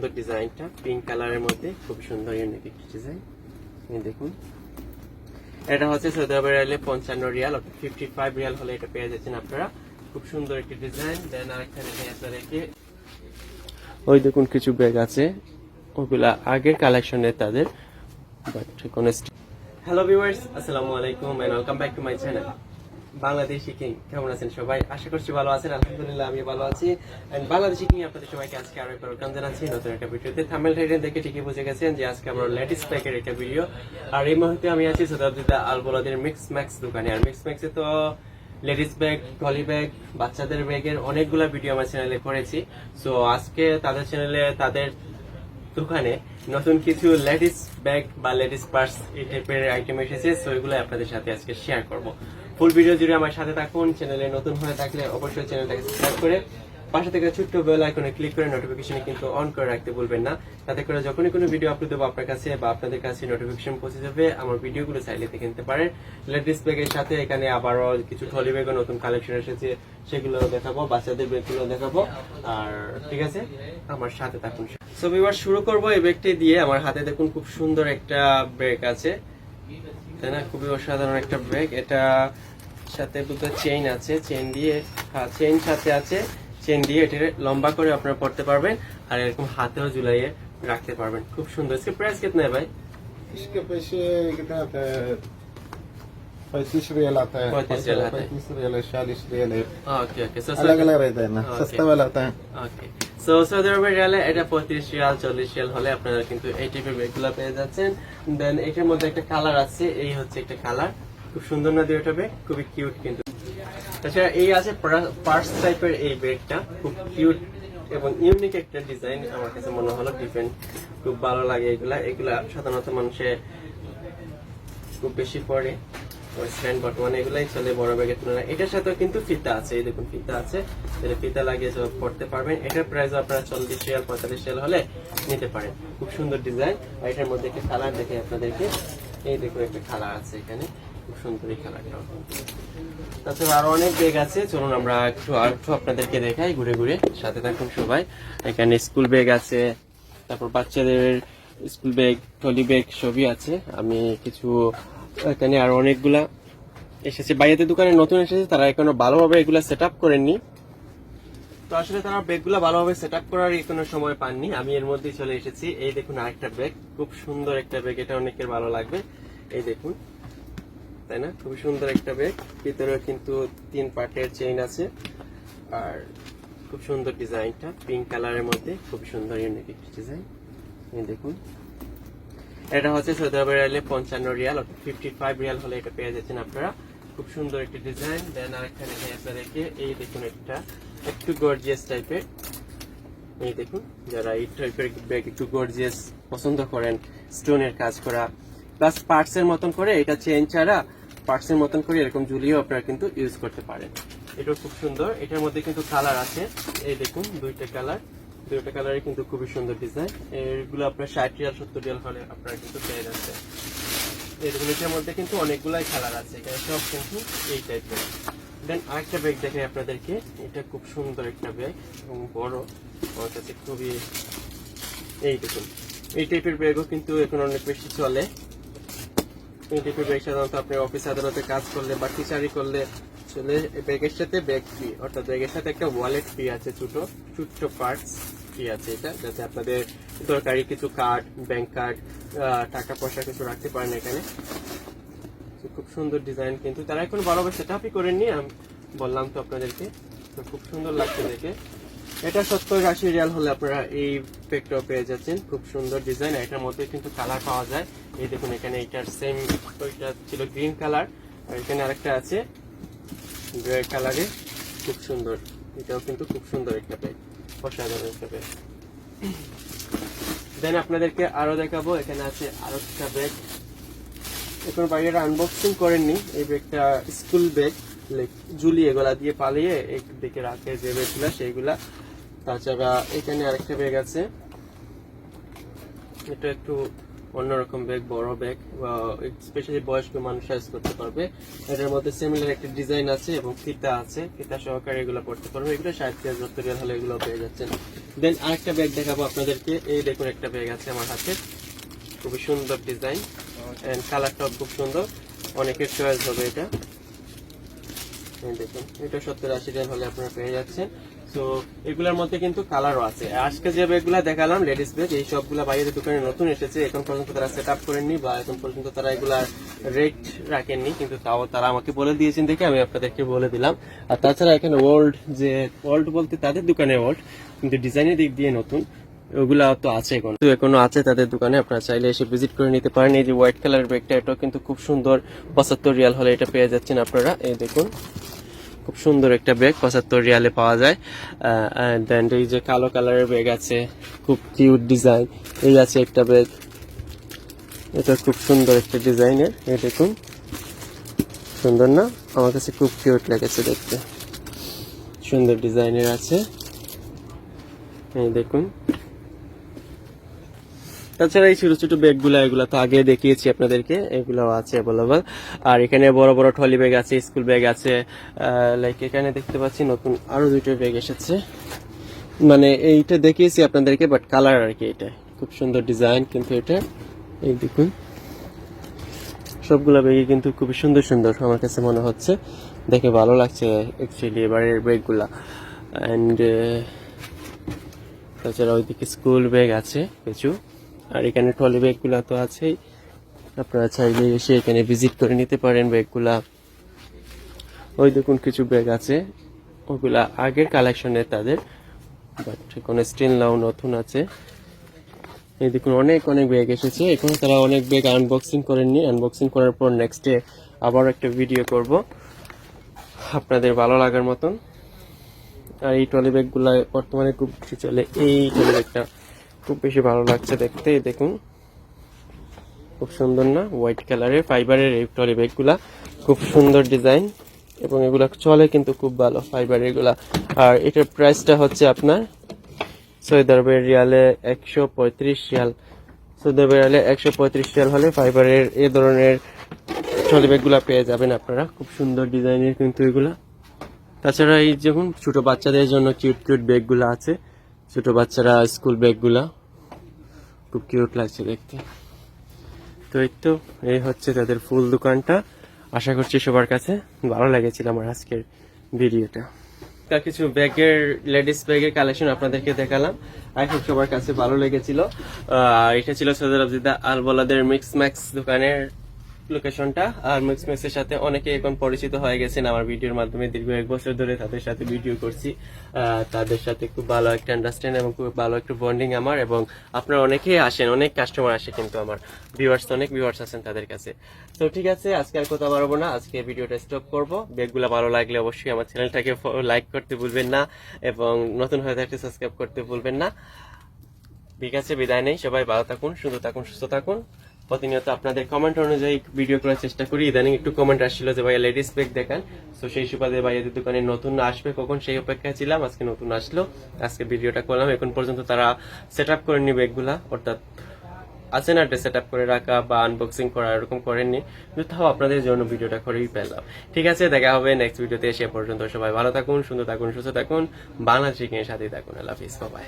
সুন্দর ডিজাইনটা। পিঙ্ক কালারের মধ্যে খুব সুন্দর ইউনিক একটি ডিজাইন দেখুন। এটা হচ্ছে সৌদি আরবের রিয়ালে পঞ্চান্ন রিয়াল, অর্থাৎ ফিফটি ফাইভ রিয়াল হলে এটা পেয়ে যাচ্ছেন আপনারা। খুব সুন্দর একটি ডিজাইন দেন আরেকটা দেখে আপনাদেরকে ওই দেখুন কিছু ব্যাগ আছে। ওগুলা আগের কালেকশনের তাদের হ্যালো ভিউয়ার্স আসসালামু আলাইকুম and welcome back to my channel Bangladeshi king, কেমন আছেন সবাই? আশা করছি ভালো আছেন, আলহামদুলিল্লাহ আমি ভালো আছি। এন্ড বাংলাদেশি কিং আপনাদের সবাইকে আজকে আরও একবার ওয়েলকাম জানাচ্ছি, নতুন একটা ভিডিওতে। থামেল টাইটেল দেখে ঠিকই বুঝে গেছেন যে আজকে আমরা লেডিস প্যাকের একটা ভিডিও। আর এই মুহূর্তে আমি আছি সদাবদিদা আলবোলাদের মিক্স ম্যাক্স দোকানে। আর মিক্স ম্যাক্সে তো লেডিস ব্যাগ ট্রলি ব্যাগ, বাচ্চাদের ব্যাগের অনেকগুলো ভিডিও আমার চ্যানেলে করেছি। সো আজকে তাদের চ্যানেলে তাদের দোকানে নতুন কিছু লেডিস ব্যাগ বা লেডিস পার্স এই টাইপের আইটেম এসেছে। সো এগুলো আপনাদের সাথে আজকে শেয়ার করব। ফুল ভিডিও জুড়ে আমার সাথে থাকুন, চ্যানেলে নতুন হয়ে থাকলে অবশ্যই চ্যানেলটাকে সাবস্ক্রাইব করে পাশে থেকে ছোট্ট বেল আইকনে ক্লিক করে নোটিফিকেশন কিন্তু অন করে রাখতে ভুলবেন না। তাতে করে যখনই কোনো ভিডিও আপলোড দেবো আপনার কাছে বা আপনাদের কাছে নোটিফিকেশন পৌঁছে যাবে, আমার ভিডিওগুলো চাইলে দেখে নিতে পারেন। লেডিস ব্যাগের সাথে এখানে আবারও কিছু থলি ব্যাগও নতুন কালেকশন এসেছে, সেগুলো দেখাবো, বাচ্চাদের ব্যাগগুলো দেখাবো। আর ঠিক আছে, আমার সাথে থাকুন। সো এবার শুরু করব এই ব্যাগটি দিয়ে। আমার হাতে দেখুন খুব সুন্দর একটা ব্যাগ আছে। তাই না? খুবই অসাধারণ একটা ব্যাগ এটা সাথে দুটো চেইন আছে চেইন দিয়ে হ্যাঁ চেইন সাথে আছে চেইন দিয়ে এটা লম্বা করে আপনারা পড়তে পারবেন আর এরকম হাতেও ঝুলাইয়ে রাখতে পারবেন খুব সুন্দর इसके प्राइस कितना है भाई इसके पैसे कितने आते हैं पैंतीस रियल आता है 35 रियल आता है। पैंतीस रियल है चालीस रियल है ओके ओके सो अलग अलग रहता है ना Okay. सस्ता वाला आता है ওকে সো সৌদি আরবের রিয়ালে এটা পঁয়ত্রিশ রিয়াল চল্লিশ রিয়াল হলে আপনারা কিন্তু এই টাইপের ব্যাগগুলো পেয়ে যাচ্ছেন দেন এটার মধ্যে একটা কালার আছে এই হচ্ছে একটা কালার খুব সুন্দর না দুইটা ব্যাগ খুবই কিউট কিন্তু। তাছাড়া এই আছে পার্স টাইপের এই ব্যাগটা খুব কিউট এবং ইউনিক একটা ডিজাইন আমার কাছে মনে হলো ডিফারেন্ট খুব ভালো লাগে এগুলা। এগুলা সাধারণত মানুষে খুব বেশি পড়ে ওয়েস্টার্ন বর্তমানে এগুলাই চলে বড় ব্যাগের তুলনায়। এটার সাথেও কিন্তু ফিতা আছে। এই দেখুন, ফিতা আছে। এটা ফিতা লাগিয়ে পড়তে পারবেন। এটার প্রাইস আপনারা চল্লিশ রিয়াল, পঁয়তাল্লিশ রিয়াল হলে নিতে পারেন। খুব সুন্দর ডিজাইন আর এটার মধ্যে একটা কালার দেখে আপনাদেরকে। এই দেখুন, একটা কালার আছে এখানে। খুব সুন্দর এই তাছাড়া আরও অনেক ব্যাগ আছে। চলুন আমরা একটু আর একটু আপনাদেরকে দেখাই, ঘুরে ঘুরে। সাথে থাকুন সবাই। এখানে স্কুল ব্যাগ আছে, তারপর বাচ্চাদের স্কুল ব্যাগ, ট্রলি ব্যাগ সবই আছে। আমি কিছু, এখানে আর অনেকগুলা এসেছে। বাইরেতে দোকানে নতুন এসেছে, তারা এখনও ভালোভাবে এগুলা সেট আপ করেননি। তো আসলে তারা ব্যাগগুলো ভালোভাবে সেট আপ করার কোনো সময় পাননি। আমি এর মধ্যেই চলে এসেছি। এই দেখুন আরেকটা ব্যাগ। খুব সুন্দর একটা ব্যাগ। এটা অনেকের ভালো লাগবে। এই দেখুন। তাই না? খুব সুন্দর একটা ব্যাগ ভিতরে কিন্তু তিন পার্টের চেইন আছে। আর খুব সুন্দর ডিজাইনটা। পিঙ্ক কালারের মধ্যে খুব সুন্দর ইউনিক একটি ডিজাইন দেখুন। এটা হচ্ছে সৌদি রিয়ালে পঞ্চান্ন রিয়াল, অর্থাৎ ফিফটি ফাইভ রিয়াল হলে এটা পেয়ে যাচ্ছেন আপনারা। খুব সুন্দর একটি ডিজাইন দেন আরেকটা দেখে। আপনাদেরকে এই দেখুন একটা, একটু গর্জিয়াস টাইপের এই দেখুন, যারা এই টাইপের ব্যাগ একটু গর্জিয়াস পছন্দ করেন স্টোনের কাজ করা প্লাস পার্টস এর মতন করে, এটা চেন ছাড়া পার্টস এর মতন করে এরকম ঝুলিয়েও আপনারা কিন্তু ইউজ করতে পারেন। এটাও খুব সুন্দর। এটার মধ্যে কিন্তু কালার আছে। এই দেখুন, দুইটা কালার দুইটা কালারে কিন্তু খুবই সুন্দর ডিজাইন এগুলো আপনার ষাট রিয়াল সত্তর রিয়াল হলে আপনারা কিন্তু পেয়ে যাচ্ছে এরকম এটার মধ্যে কিন্তু অনেকগুলাই কালার আছে। এখানে সব কিন্তু এই টাইপের দেন আরেকটা ব্যাগ দেখে আপনাদেরকে। এটা খুব সুন্দর একটা ব্যাগ এবং বড়। আমার কাছে খুবই এই দেখুন। এই টাইপের ব্যাগও কিন্তু এখন অনেক বেশি চলে। টাইপের ব্যাগ সাধারণত আপনি অফিস আদালতে কাজ করলে বা টিচারি করলে চলে ব্যাগের সাথে ব্যাগ ফ্রি অর্থাৎ ব্যাগের সাথে একটা ওয়ালেট ফ্রি আছে ছোট, ছোট্ট পার্টস ফ্রি আছে এটা, যাতে আপনাদের দরকারি কিছু কার্ড ব্যাংক কার্ড টাকা পয়সা কিছু রাখতে পারেন এখানে। খুব সুন্দর ডিজাইন কিন্তু। তারা এখন ভালোভাবে সেট আপই করেননি আমি, বললাম তো আপনাদেরকে। তো খুব সুন্দর লাগছে দেখে। এটা সত্তর আশি রিয়াল হলে আপনারা এই ব্যাগটাও পেয়ে যাচ্ছেন। খুব সুন্দর ডিজাইন এটার মধ্যে কিন্তু কালার পাওয়া যায়। এই দেখুন, এখানে এটার সেম ওইটা ছিল গ্রিন কালার আর এখানে আরেকটা আছে গ্রে কালারে খুব সুন্দর, এটাও কিন্তু খুব সুন্দর একটা ব্যাগ অসাধারণ একটা ব্যাগ দেন আপনাদেরকে আরও দেখাবো, এখানে আছে আরও একটা ব্যাগ এখন বাইরে আনবক্সিং করেননি এই ব্যাগটা স্কুল ব্যাগ ঝুলিয়ে এগুলা দিয়ে পালিয়ে এই দিকে রাখে যে ব্যাগগুলা সেইগুলা। তাছাড়া এখানে আরেকটা ব্যাগ আছে। এটা একটু অন্যরকম ব্যাগ বড় ব্যাগ স্পেশালি বয়স্ক মানুষ ইউজ করতে পারবে। এটার মধ্যে সিমিলার একটা ডিজাইন আছে এবং ফিতা আছে। ফিতা সহকারে এগুলো পড়তে পারবে। এগুলো ষাট তিয়াত্তর রিয়াল হলে এগুলো পেয়ে যাচ্ছেন। দেন আরেকটা ব্যাগ দেখাবো আপনাদেরকে। এই দেখুন একটা ব্যাগ আছে আমার হাতে। খুবই সুন্দর ডিজাইন এন্ড কালারটাও খুব সুন্দর। অনেকের চয়েস হবে এটা। দেখুন, এটা সত্তর আশি রিয়াল হলে আপনারা পেয়ে যাচ্ছেন। তো এগুলোর মধ্যে কিন্তু কালারও আছে। আজকে যে ব্যাগগুলো দেখালাম, লেডিস ব্যাগ, এই সবগুলা বাইরের দোকানে নতুন এসেছে। এখন পর্যন্ত তারা সেট আপ করেননি বা এখন পর্যন্ত তারা এগুলা রেট রাখেননি। কিন্তু তাও তারা আমাকে বলে দিয়েছেন দেখে, আমি আপনাদেরকে বলে দিলাম। আর তাছাড়া এখানে ওল্ড যে ওল্ড বলতে তাদের দোকানে ওল্ড কিন্তু ডিজাইনের দিক দিয়ে নতুন। ওগুলা তো আছে এখন। তো এখনও আছে তাদের দোকানে, আপনারা চাইলে এসে ভিজিট করে নিতে পারেন। এই যে হোয়াইট কালার ব্যাগটা এটাও কিন্তু খুব সুন্দর। পঁচাত্তর রিয়াল হলে এটা পেয়ে যাচ্ছেন আপনারা। এই দেখুন, খুব সুন্দর একটা ব্যাগ পঁচাত্তর রিয়ালে পাওয়া যায়। দেন এই যে কালো কালারের ব্যাগ আছে, খুব কিউট ডিজাইন এই আছে একটা ব্যাগ এটা খুব সুন্দর একটা ডিজাইনের এই দেখুন, সুন্দর না? আমার কাছে খুব কিউট লেগেছে দেখতে। সুন্দর ডিজাইনের আছে। এই দেখুন। তাছাড়া এই ছোট ছোট ব্যাগগুলো, এগুলো তো আগে দেখিয়েছি আপনাদেরকে এগুলো আছে অ্যাভেলেবল আর এখানে বড় বড় ট্রলি ব্যাগ আছে স্কুল ব্যাগ আছে লাইক এখানে দেখতে পাচ্ছি নতুন আরও দুটো ব্যাগ এসেছে। মানে এইটা দেখিয়েছি আপনাদেরকে বাট কালার আর কি এটা। খুব সুন্দর ডিজাইন কিন্তু এটা। এই দেখুন। সবগুলো ব্যাগই কিন্তু খুবই সুন্দর সুন্দর, আমার কাছে মনে হচ্ছে। দেখে ভালো লাগছে অ্যাকচুয়ালি এবারের ব্যাগগুলা অ্যান্ড তাছাড়া ওইদিকে স্কুল ব্যাগ আছে, কিছু। আর এখানে ট্রলি ব্যাগগুলো তো আছেই। আপনারা চাইলে এসে এখানে ভিজিট করে নিতে পারেন ব্যাগগুলা। ওই দেখুন কিছু ব্যাগ আছে। ওগুলা আগের কালেকশনের তাদের বাট কোনো স্টিল নাও নতুন আছে। এই দেখুন অনেক অনেক ব্যাগ এসেছে। এখন তারা অনেক ব্যাগ আনবক্সিং করেননি। আনবক্সিং করার পর নেক্সট ডে আবার একটা ভিডিও করব। আপনাদের ভালো লাগার মতন। আর এই ট্রলি ব্যাগগুলো বর্তমানে খুব চলে। এই ট্রলি ব্যাগটা খুব বেশি ভালো লাগছে দেখতে দেখুন। খুব সুন্দর না? হোয়াইট কালারের ফাইবারের এই ট্রলি ব্যাগগুলা খুব সুন্দর ডিজাইন এবং এগুলা চলে কিন্তু খুব ভালো ফাইবার এগুলা। আর এটার প্রাইসটা হচ্ছে আপনার সৌদি আরবের রিয়ালে একশো পঁয়ত্রিশ রিয়াল। সৌদি আরবের রিয়ালে একশো পঁয়ত্রিশ রিয়াল হলে ফাইবারের এ ধরনের ট্রলি ব্যাগগুলা পেয়ে যাবেন আপনারা। খুব সুন্দর ডিজাইনের কিন্তু এগুলা। তাছাড়া এই যখন ছোট বাচ্চাদের জন্য কিউট কিউট ব্যাগগুলো আছে। ছোট বাচ্চারা স্কুল ব্যাগগুলা। খুব কিউট লাগছে দেখতে। তো এই তো এই হচ্ছে তাদের ফুল দোকানটা। আশা করছি সবার কাছে ভালো লেগেছিল আমার আজকের ভিডিওটা। তা কিছু ব্যাগের লেডিস ব্যাগের কালেকশন আপনাদেরকে দেখালাম। আই হোপ সবার কাছে ভালো লেগেছিল। আহ, এটা ছিল সদর আবজিদা আল বলাদের মিক্স ম্যাক্স দোকানের লোকেশনটা আর মিক্স ম্যাক্সের সাথে অনেকে এখন পরিচিত হয়ে গেছেন। আমার ভিডিওর মাধ্যমে দীর্ঘ এক বছর ধরে তাদের সাথে ভিডিও করছি। তাদের সাথে খুব ভালো একটা আন্ডারস্ট্যান্ড এবং খুব ভালো একটা বন্ডিং আমার এবং আপনারা অনেকেই আসেন, অনেক কাস্টমার আসে কিন্তু আমার। ভিউয়ার্স অনেক ভিউয়ার্স আছেন তাদের কাছে। তো ঠিক আছে, আজকে আর কথা বাড়াবো না। আজকে ভিডিওটা স্টপ করব। ব্যাগগুলো ভালো লাগলে অবশ্যই আমার চ্যানেলটাকে লাইক করতে ভুলবেন না এবং নতুন হয়ে থাকলে সাবস্ক্রাইব করতে ভুলবেন না। ঠিক আছে, বিদায় নেই। সবাই ভালো থাকুন সুন্দর থাকুন, সুস্থ থাকুন। প্রতিনিয়ত আপনাদের কমেন্ট অনুযায়ী ভিডিও করার চেষ্টা করি। ইদানিং একটু কমেন্ট আসছিল যে, ভাইয়া লেডিস ব্যাগ দেখান। তো সেই সুবাদে ভাইয়াদের দোকানে নতুন আসবে কখন? সেই অপেক্ষায় ছিলাম, আজকে নতুন আসলো। আজকে ভিডিওটা করলাম। এখন পর্যন্ত তারা সেট আপ করেননি ব্যাগগুলা অর্থাৎ আছে না সেট আপ করে রাখা বা আনবক্সিং করা, এরকম করেননি। কিন্তু তাও আপনাদের জন্য ভিডিওটা করেই পেলাম ঠিক আছে, দেখা হবে নেক্সট ভিডিওতে এসে পর্যন্ত সবাই ভালো থাকুন, সুন্দর থাকুন, সুস্থ থাকুন। বাংলা চিকেনের সাথেই থাকুন। আল্লাহ হাফিজ। বাবাই